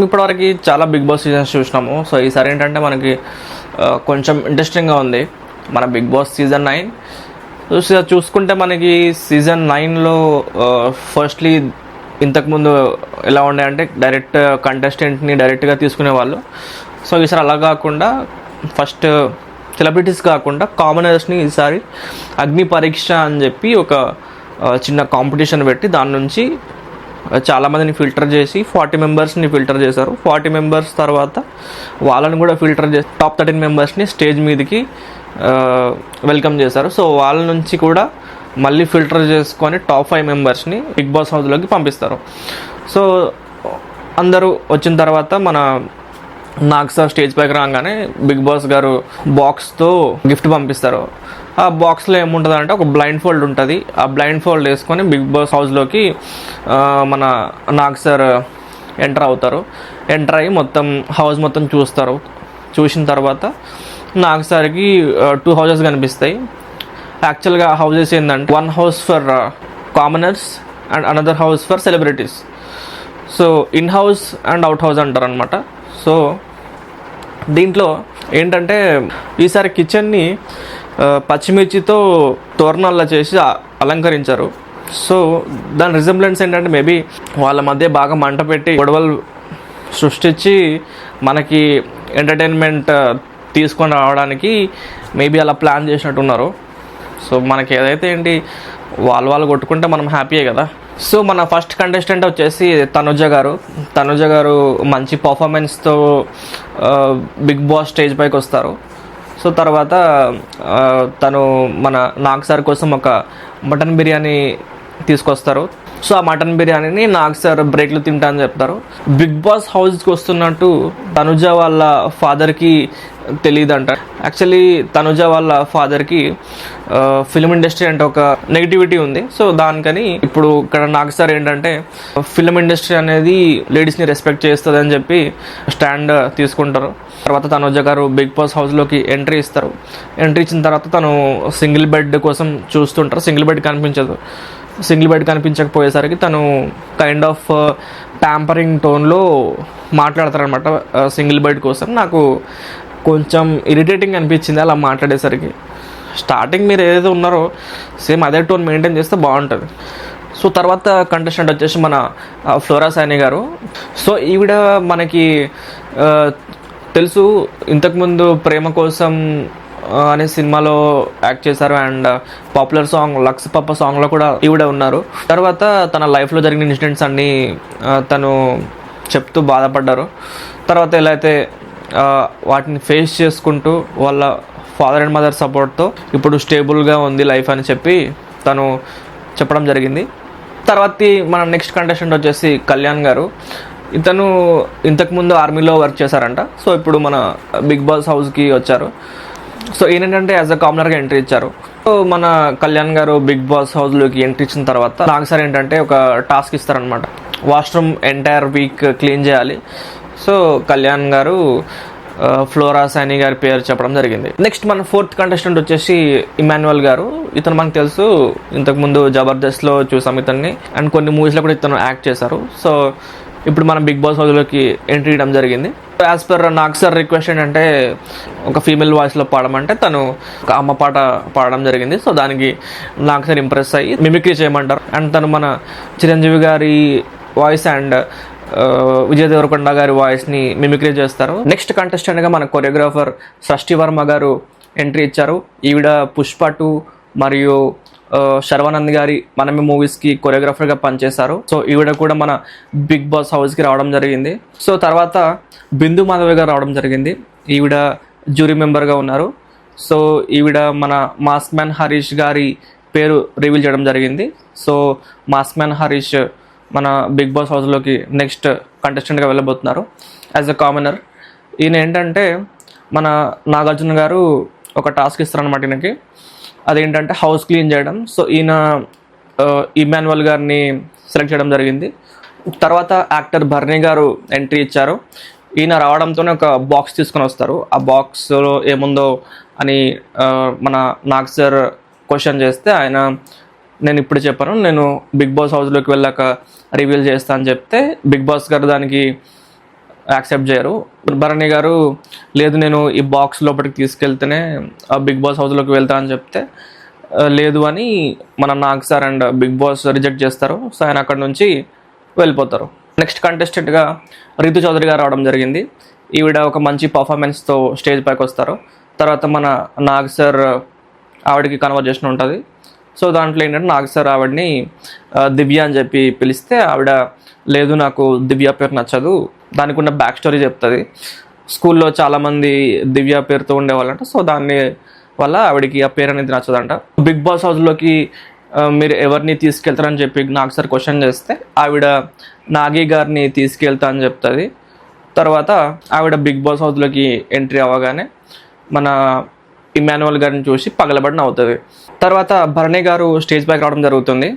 ఇప్పటివరకు చాలా big boss seasons చూసినాము. సో ఈసారి ఏంటంటే మనకి కొంచెం ఇంట్రెస్టింగ్గా ఉంది. మన బిగ్ బాస్ సీజన్ నైన్. చూసుకుంటే మనకి సీజన్ నైన్లో ఫస్ట్లీ ఇంతకుముందు ఎలా ఉండే అంటే డైరెక్ట్ కంటెస్టెంట్ని డైరెక్ట్గా తీసుకునేవాళ్ళు సో ఈసారి అలా కాకుండా ఫస్ట్ సెలబ్రిటీస్ కాకుండా కామనర్స్ని ఈసారి అగ్ని పరీక్ష అని చెప్పి ఒక చిన్న కాంపిటీషన్ పెట్టి దాని నుంచి చాలా మందిని ఫిల్టర్ చేసి ఫార్టీ మెంబర్స్ని ఫిల్టర్ చేశారు. ఫార్టీ మెంబర్స్ తర్వాత వాళ్ళని కూడా ఫిల్టర్ చేసి టాప్ థర్టీన్ మెంబర్స్ని స్టేజ్ మీదకి వెల్కమ్ చేశారు. సో వాళ్ళ నుంచి కూడా మళ్ళీ ఫిల్టర్ చేసుకొని టాప్ ఫైవ్ మెంబర్స్ని బిగ్ బాస్ హౌస్లోకి పంపిస్తారు. సో అందరూ వచ్చిన తర్వాత మన నాగ్ సార్ స్టేజ్ పైకి రాగానే బిగ్ బాస్ గారు బాక్స్తో గిఫ్ట్ పంపిస్తారు. ఆ బాక్స్లో ఏముంటుంది అంటే ఒక బ్లైండ్ ఫోల్డ్ ఉంటుంది. ఆ బ్లైండ్ ఫోల్డ్ వేసుకొని బిగ్ బాస్ హౌస్లోకి మన నాగ్ సార్ ఎంటర్ అవుతారు. ఎంటర్ అయ్యి మొత్తం హౌస్ మొత్తం చూస్తారు. చూసిన తర్వాత నాగ్ సార్కి టూ హౌసెస్ కనిపిస్తాయి. యాక్చువల్గా హౌజెస్ ఏంటంటే one house for commoners and another house for celebrities so in house and out house అంటారు అనమాట సో దీంట్లో ఏంటంటే ఈసారి కిచెన్ని పచ్చిమిర్చితో తోరణాల్లో చేసి అలంకరించారు. సో దాని రిజంబ్లెన్స్ ఏంటంటే మేబీ వాళ్ళ మధ్య బాగా మంట పెట్టి గొడవలు సృష్టించి మనకి ఎంటర్టైన్మెంట్ తీసుకొని రావడానికి మేబీ అలా ప్లాన్ చేసినట్టున్నారు. సో మనకి ఏదైతే ఏంటి వాళ్ళు వాళ్ళు కొట్టుకుంటే మనం హ్యాపీయే కదా. సో మన ఫస్ట్ కంటెస్టెంట్ వచ్చేసి తనుజ గారు. తనుజ గారు మంచి పర్ఫార్మెన్స్తో బిగ్ బాస్ స్టేజ్ పైకి వస్తారు. సో తర్వాత తను మన నాగ్ సార్ కోసం ఒక మటన్ బిర్యానీ తీసుకొస్తారు. సో ఆ మటన్ బిర్యానీని నాగ్ సార్ బ్రేక్లు తింటా అని చెప్తారు. బిగ్ బాస్ హౌస్కి వస్తున్నట్టు తనుజ వాళ్ళ ఫాదర్కి తెలియదు అంట యాక్చువల్లీ తనుజ వాళ్ళ ఫాదర్కి ఫిల్మ్ ఇండస్ట్రీ అంటే ఒక నెగిటివిటీ ఉంది. సో దానికని ఇప్పుడు ఇక్కడ నాకు సార్ ఏంటంటే ఫిల్మ్ ఇండస్ట్రీ అనేది లేడీస్ని రెస్పెక్ట్ చేస్తుంది అని చెప్పి స్టాండ్ తీసుకుంటారు. తర్వాత తనుజ గారు బిగ్ బాస్ హౌస్లోకి ఎంట్రీ ఇస్తారు. ఎంట్రీ ఇచ్చిన తర్వాత తను సింగిల్ బెడ్ కోసం చూస్తుంటారు. సింగిల్ బెడ్ కనిపించదు. సింగిల్ బెడ్ కనిపించకపోయేసరికి తను కైండ్ ఆఫ్ ట్యాంపరింగ్ టోన్లో మాట్లాడతారనమాట సింగిల్ బెడ్ కోసం. నాకు కొంచెం ఇరిటేటింగ్ అనిపించింది అలా మాట్లాడేసరికి. స్టార్టింగ్ మీరు ఏదైతే ఉన్నారో సేమ్ అదే టోన్ మెయింటైన్ చేస్తే బాగుంటుంది. సో తర్వాత కంటెస్టెంట్ వచ్చేసి మన ఫ్లోరా సాయిని గారు. సో ఈవిడ మనకి తెలుసు ఇంతకుముందు ప్రేమ కోసం అనే సినిమాలో యాక్ట్ చేశారు అండ్ పాపులర్ సాంగ్ లక్స్ పప్ప సాంగ్లో కూడా ఈవిడ ఉన్నారు. తర్వాత తన లైఫ్లో జరిగిన ఇన్సిడెంట్స్ అన్నీ తను చెప్తూ బాధపడ్డారు. తర్వాత ఎలా అయితే వాటిని ఫేస్ చేసుకుంటూ వాళ్ళ ఫాదర్ అండ్ మదర్ సపోర్ట్తో ఇప్పుడు స్టేబుల్గా ఉంది లైఫ్ అని చెప్పి తను చెప్పడం జరిగింది. తర్వాత మన నెక్స్ట్ కంటెస్టెంట్ వచ్చేసి కళ్యాణ్ గారు. ఇతను ఇంతకుముందు ఆర్మీలో వర్క్ చేశారంట. సో ఇప్పుడు మన బిగ్ బాస్ హౌస్కి వచ్చారు. సో ఏంటంటే యాజ్ అ కామనర్గా ఎంట్రీ ఇచ్చారు. సో మన కళ్యాణ్ గారు బిగ్ బాస్ హౌస్లోకి ఎంట్రీ ఇచ్చిన తర్వాత నాకు సార్ ఏంటంటే ఒక టాస్క్ ఇస్తారనమాట వాష్రూమ్ ఎంటైర్ వీక్ క్లీన్ చేయాలి. సో కళ్యాణ్ గారు ఫ్లోరా సైని గారి పేరు చెప్పడం జరిగింది. నెక్స్ట్ మన ఫోర్త్ కంటెస్టెంట్ వచ్చేసి ఇమాన్యువల్ గారు. ఇతను మనకు తెలుసు. ఇంతకుముందు జబర్దస్త్లో చూసాం ఇతన్ని. అండ్ కొన్ని మూవీస్లో కూడా ఇతను యాక్ట్ చేశారు. సో ఇప్పుడు మనం బిగ్ బాస్ హౌస్లోకి ఎంట్రీ ఇవ్వడం జరిగింది. As per Nag sir request ఏంటంటే ఒక ఫీమేల్ వాయిస్లో పాడమంటే తను ఒక అమ్మ పాట పాడడం జరిగింది. సో దానికి నాగ్ సార్ ఇంప్రెస్ అయ్యి మిమిక్రీ చేయమంటారు. అండ్ తను మన చిరంజీవి గారి వాయిస్ అండ్ విజయ్ దేవరకొండ గారి వాయిస్ని మిమిక్రీ చేస్తారు. నెక్స్ట్ కంటెస్టెంట్గా మన కొరియోగ్రాఫర్ సృష్టి వర్మ గారు ఎంట్రీ ఇచ్చారు. ఈవిడ పుష్ప టూ మరియు శర్వానంద్ గారి మనమే మూవీస్కి కొరియోగ్రాఫర్గా పనిచేశారు. సో ఈవిడ కూడా మన బిగ్ బాస్ హౌస్కి రావడం జరిగింది. సో తర్వాత బిందు మాధవి గారు రావడం జరిగింది. ఈవిడ జ్యూరీ మెంబర్గా ఉన్నారు. సో ఈవిడ మన మాస్క్ మ్యాన్ హరీష్ గారి పేరు రివీల్ చేయడం జరిగింది. సో మాస్క్ మ్యాన్ హరీష్ మన బిగ్ బాస్ హౌస్లోకి నెక్స్ట్ కంటెస్టెంట్గా వెళ్ళబోతున్నారు. యాజ్ అ కామనర్ ఈయన ఏంటంటే మన నాగార్జున గారు ఒక టాస్క్ ఇస్తారనమాట ఈయనకి. అదేంటంటే హౌస్ క్లీన్ చేయడం. సో ఈయన ఆ, ఇమాన్యువల్ గారిని సెలెక్ట్ చేయడం జరిగింది. తర్వాత యాక్టర్ భర్నీ గారు ఎంట్రీ ఇచ్చారు. ఈయన రావడంతోనే ఒక బాక్స్ తీసుకొని వస్తారు. ఆ బాక్స్లో ఏముందో అని మన నాగ్ సార్ క్వశ్చన్ చేస్తే ఆయన నేను ఇప్పుడు చెప్పాను నేను బిగ్ బాస్ హౌస్లోకి వెళ్ళాక రివీల్ చేస్తా అని చెప్తే బిగ్ బాస్ గారు దానికి యాక్సెప్ట్ చేయరు. భరణి గారు లేదు నేను ఈ బాక్స్ లోపలికి తీసుకెళ్తేనే ఆ బిగ్ బాస్ హౌస్లోకి వెళ్తా అని చెప్తే లేదు అని మన Nag sir and big boss reject చేస్తారు. సో ఆయన అక్కడ నుంచి వెళ్ళిపోతారు. నెక్స్ట్ కంటెస్టెంట్గా రితు చౌదరి గారు రావడం జరిగింది. ఈవిడ ఒక మంచి పర్ఫార్మెన్స్తో స్టేజ్ పైకి వస్తారు. తర్వాత మన నాగ్ సార్ ఆవిడకి కన్వర్జేషన్ ఉంటుంది. సో దాంట్లో ఏంటంటే నాగ్ సార్ ఆవిడని దివ్య అని చెప్పి పిలిస్తే ఆవిడ లేదు నాకు దివ్య పేరు నచ్చదు. దానికి ఉన్న బ్యాక్ స్టోరీ చెప్తుంది. స్కూల్లో చాలామంది దివ్య పేరుతో ఉండేవాళ్ళంట సో దాన్ని వల్ల ఆవిడకి ఆ పేరు అనేది నచ్చదంట. బిగ్ బాస్ హౌస్లోకి మీరు ఎవరిని తీసుకెళ్తారని చెప్పి నాకు సార్ క్వశ్చన్ చేస్తే ఆవిడ నాగి గారిని తీసుకెళ్తా అని చెప్తుంది. తర్వాత ఆవిడ బిగ్ బాస్ హౌస్లోకి ఎంట్రీ అవ్వగానే మన ఇమాన్యువల్ గారిని చూసి పగలబడిన అవుతుంది తర్వాత భరణి గారు స్టేజ్ పైకి రావడం జరుగుతుంది.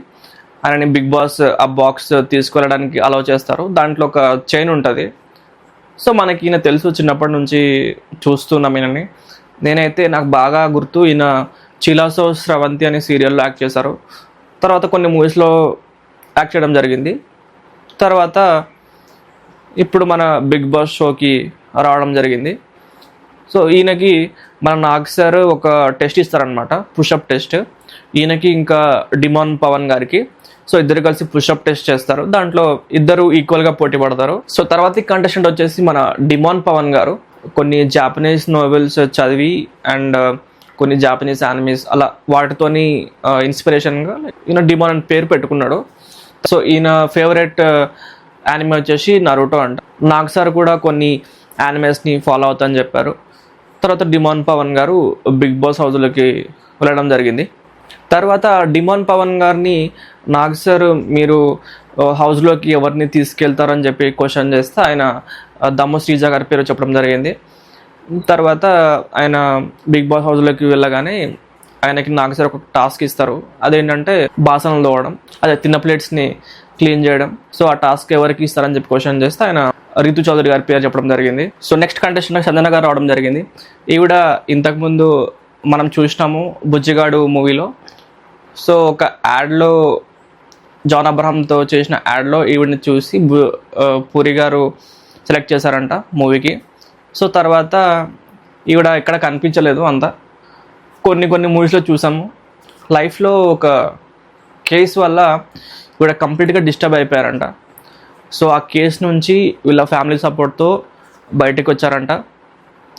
ఆయనని బిగ్ బాస్ ఆ బాక్స్ తీసుకెళ్ళడానికి అలౌ చేస్తారు. దాంట్లో ఒక చైన్ ఉంటుంది. సో మనకి ఈయన తెలుసు చిన్నప్పటి నుంచి చూస్తున్నాం ఈయనని నేనైతే నాకు బాగా గుర్తు ఈయన చిలాసో స్రవంతి అనే సీరియల్లో యాక్ట్ చేశారు. తర్వాత కొన్ని మూవీస్లో యాక్ట్ చేయడం జరిగింది. తర్వాత ఇప్పుడు మన బిగ్ బాస్ షోకి రావడం జరిగింది. సో ఈయనకి మన నాగ్ సార్ ఒక టెస్ట్ ఇస్తారనమాట పుషప్ టెస్ట్. ఈయనకి ఇంకా డిమాన్ పవన్ గారికి. సో ఇద్దరు కలిసి పుషప్ టెస్ట్ చేస్తారు. దాంట్లో ఇద్దరు ఈక్వల్గా పోటీ పడతారు. సో తర్వాత కంటెస్టెంట్ వచ్చేసి మన డిమాన్ పవన్ గారు. కొన్ని జాపనీస్ నోవెల్స్ చదివి అండ్ uh, కొన్ని జాపనీస్ యానిమీస్ అలా వాటితోని uh, ఇన్స్పిరేషన్గా ఈయన డిమాన్ అని పేరు పెట్టుకున్నాడు. సో ఈయన ఫేవరెట్ యానిమే uh, వచ్చేసి నరుటో అంట. నాగ్ సార్ కూడా కొన్ని యానిమేస్ని ఫాలో అవుతా అని చెప్పారు. తర్వాత డిమాన్ పవన్ గారు బిగ్ బాస్ హౌస్లోకి వెళ్ళడం జరిగింది. తర్వాత డిమాన్ పవన్ గారిని నాగ్ సార్ మీరు హౌస్లోకి ఎవరిని తీసుకెళ్తారని చెప్పి క్వశ్చన్ చేస్తే ఆయన దమ్ము శ్రీజ గారి పేరు చెప్పడం జరిగింది. తర్వాత ఆయన బిగ్ బాస్ హౌస్లోకి వెళ్ళగానే ఆయనకి నాకు సరే ఒక టాస్క్ ఇస్తారు. అదేంటంటే బాసనలు తోవడం అదే తిన్న ప్లేట్స్ని క్లీన్ చేయడం. సో ఆ టాస్క్ ఎవరికి ఇస్తారని చెప్పి క్వశ్చన్ చేస్తే ఆయన రితు చౌదరి గారి పేరు చెప్పడం జరిగింది. సో నెక్స్ట్ కంటెస్టెంట్ చందన గారు రావడం జరిగింది. ఈవిడ ఇంతకుముందు మనం చూసినాము బుజ్జిగాడు మూవీలో సో ఒక యాడ్లో జాన్ అబ్రహాంతో చేసిన యాడ్లో ఈవిడ్ని చూసి పూరి గారు సెలెక్ట్ చేశారంట మూవీకి సో తర్వాత ఈవిడ ఎక్కడ కనిపించలేదు అంతా. కొన్ని కొన్ని మూవీస్లో చూసాము. లైఫ్లో ఒక కేస్ వల్ల కూడా కంప్లీట్గా డిస్టర్బ్ అయిపోయారంట. సో ఆ కేసు నుంచి వీళ్ళ ఫ్యామిలీ సపోర్ట్తో బయటకు వచ్చారంట.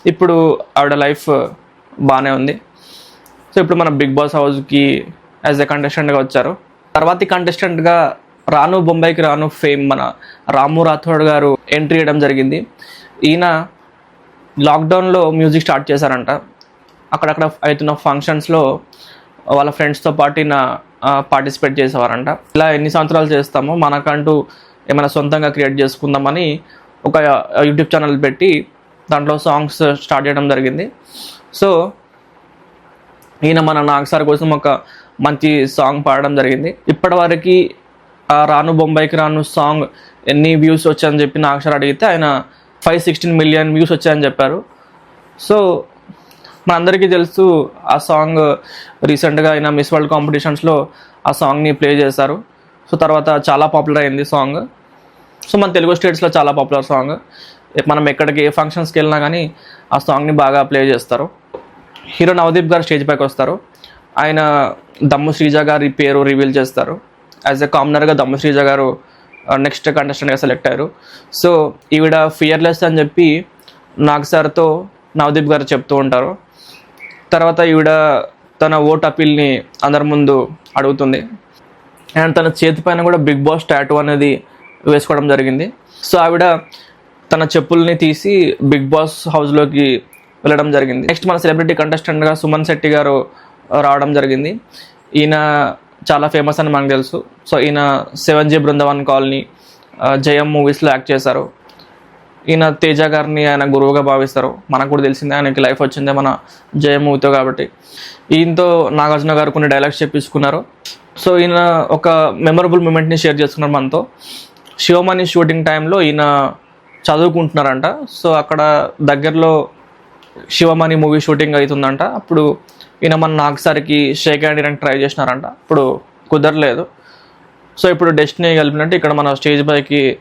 ఇప్పుడు ఆవిడ లైఫ్ బాగానే ఉంది. సో ఇప్పుడు మన బిగ్ బాస్ హౌస్కి యాజ్ ఎ కంటెస్టెంట్గా వచ్చారు. తర్వాతి కంటెస్టెంట్గా రాను బొంబాయికి రాను ఫేమ్ మన రాము రాథోడ్ గారు ఎంట్రీ ఇవ్వడం జరిగింది. ఈయన లాక్డౌన్లో మ్యూజిక్ స్టార్ట్ చేశారంట. అక్కడక్కడ అవుతున్న ఫంక్షన్స్లో వాళ్ళ ఫ్రెండ్స్తో పాటు నా పార్టిసిపేట్ చేసేవారంట. ఇలా ఎన్ని సంవత్సరాలు చేస్తామో మనకంటూ ఏమైనా సొంతంగా క్రియేట్ చేసుకుందామని ఒక యూట్యూబ్ ఛానల్ పెట్టి దాంట్లో సాంగ్స్ స్టార్ట్ చేయడం జరిగింది. సో ఈయన మన నాగసార్ కోసం ఒక మంచి సాంగ్ పాడడం జరిగింది. ఇప్పటివరకు ఆ రాను బొంబాయికి రాను సాంగ్ ఎన్ని వ్యూస్ వచ్చాయని చెప్పి నాగసార్ అడిగితే ఆయన ఫైవ్ సిక్స్టీన్ మిలియన్ వ్యూస్ వచ్చాయని చెప్పారు. సో మనందరికీ తెలుసు ఆ సాంగ్ రీసెంట్గా ఆయన మిస్ వరల్డ్ కాంపిటీషన్స్లో ఆ సాంగ్ని ప్లే చేశారు. సో తర్వాత చాలా పాపులర్ అయింది సాంగ్. సో మన తెలుగు స్టేట్స్లో చాలా పాపులర్ సాంగ్. మనం ఎక్కడికి ఏ ఫంక్షన్స్కి వెళ్ళినా కానీ ఆ సాంగ్ని బాగా ప్లే చేస్తారు. హీరో నవదీప్ గారు స్టేజ్ పైకి వస్తారు. ఆయన దమ్ము శ్రీజ గారి పేరు రివీల్ చేస్తారు. యాజ్ ఎ కామనర్గా దమ్ము శ్రీజ గారు నెక్స్ట్ కంటెస్టెంట్గా సెలెక్ట్ అయ్యారు. సో ఈవిడ ఫియర్లెస్ అని చెప్పి నాగ్ సార్తో నవదీప్ గారు చెప్తూ ఉంటారు. తర్వాత ఈవిడ తన ఓట్ అపీల్ని అందరి ముందు అడుగుతుంది. అండ్ తన చేతి పైన కూడా బిగ్ బాస్ టాటూ అనేది వేసుకోవడం జరిగింది. సో ఆవిడ తన చెప్పుల్ని తీసి బిగ్ బాస్ హౌస్లోకి వెళ్ళడం జరిగింది. నెక్స్ట్ మన సెలబ్రిటీ కంటెస్టెంట్గా సుమన్ శెట్టి గారు రావడం జరిగింది. ఈయన చాలా ఫేమస్ అని మనకు తెలుసు. సో ఈయన సెవెన్ జీ బృందావన్ కాలనీ జయం మూవీస్లో యాక్ట్ చేశారు. ఈయన తేజ గారిని ఆయన గురువుగా భావిస్తారు. మనకు కూడా తెలిసిందే ఆయనకి లైఫ్ వచ్చిందే మన జయమూవితో కాబట్టి. ఈయనతో నాగార్జున గారు కొన్ని డైలాగ్స్ చెప్పించుకున్నారు సో ఈయన ఒక మెమరబుల్ మూమెంట్ని షేర్ చేసుకున్నారు మనతో. శివమణి షూటింగ్ టైంలో ఈయన చదువుకుంటున్నారంట. సో అక్కడ దగ్గరలో శివమణి మూవీ షూటింగ్ అవుతుందంట అప్పుడు ఈయన మన నాగసారికి షేక్ హ్యాండ్ ఇవ్వడానికి ట్రై చేసినారంట. అప్పుడు కుదరలేదు. సో ఇప్పుడు డెస్టినీ కలిపినట్టు ఇక్కడ మన స్టేజ్ పైకి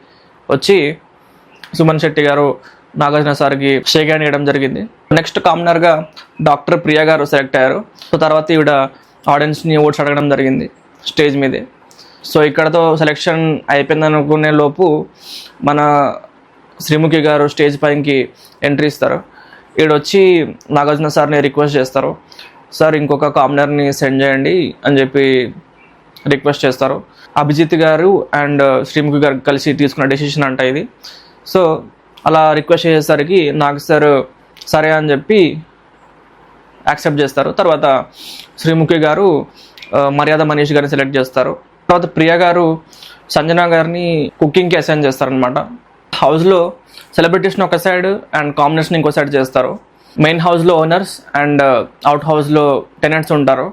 వచ్చి సుమన్ శెట్టి గారు నాగార్జున సార్కి షేక్ హ్యాండ్ ఇవ్వడం జరిగింది. నెక్స్ట్ కామనర్గా డాక్టర్ ప్రియా గారు సెలెక్ట్ అయ్యారు. సో తర్వాత ఈవిడ ఆడియన్స్ని ఓట్స్ అడగడం జరిగింది స్టేజ్ మీదే. సో ఇక్కడతో సెలెక్షన్ అయిపోయింది అనుకునే లోపు మన శ్రీముఖి గారు స్టేజ్ పైకి ఎంట్రీ ఇస్తారు. ఈడొచ్చి నాగార్జున సార్ని రిక్వెస్ట్ చేస్తారు. సార్ ఇంకొక కామనర్ని సెండ్ చేయండి అని చెప్పి రిక్వెస్ట్ చేస్తారు. అభిజిత్ గారు అండ్ శ్రీముఖి గారు కలిసి తీసుకున్న డెసిషన్ అంట ఇది. సో అలా రిక్వెస్ట్ చేసేసరికి నాకు సార్ సరే అని చెప్పి యాక్సెప్ట్ చేస్తారు. తర్వాత శ్రీముఖి గారు మర్యాద మనీష్ గారిని సెలెక్ట్ చేస్తారు. తర్వాత ప్రియ గారు సంజన గారిని కుకింగ్కి అసైన్ చేస్తారనమాట హౌస్లో సెలబ్రిటీస్ని ఒక సైడ్ అండ్ కాంబినేషన్ ఇంకో సైడ్ చేస్తారు. మెయిన్ హౌస్లో ఓనర్స్ అండ్ అవుట్ హౌస్లో టెనెంట్స్ ఉంటారు.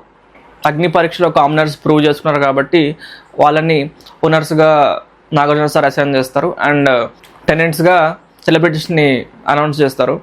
అగ్ని పరీక్షలో కామనర్స్ ప్రూవ్ చేసుకున్నారు కాబట్టి వాళ్ళని ఓనర్స్గా నాగార్జున సార్ అసైన్ చేస్తారు. అండ్ టెనెంట్స్గా సెలబ్రిటీస్ని అనౌన్స్ చేస్తారు.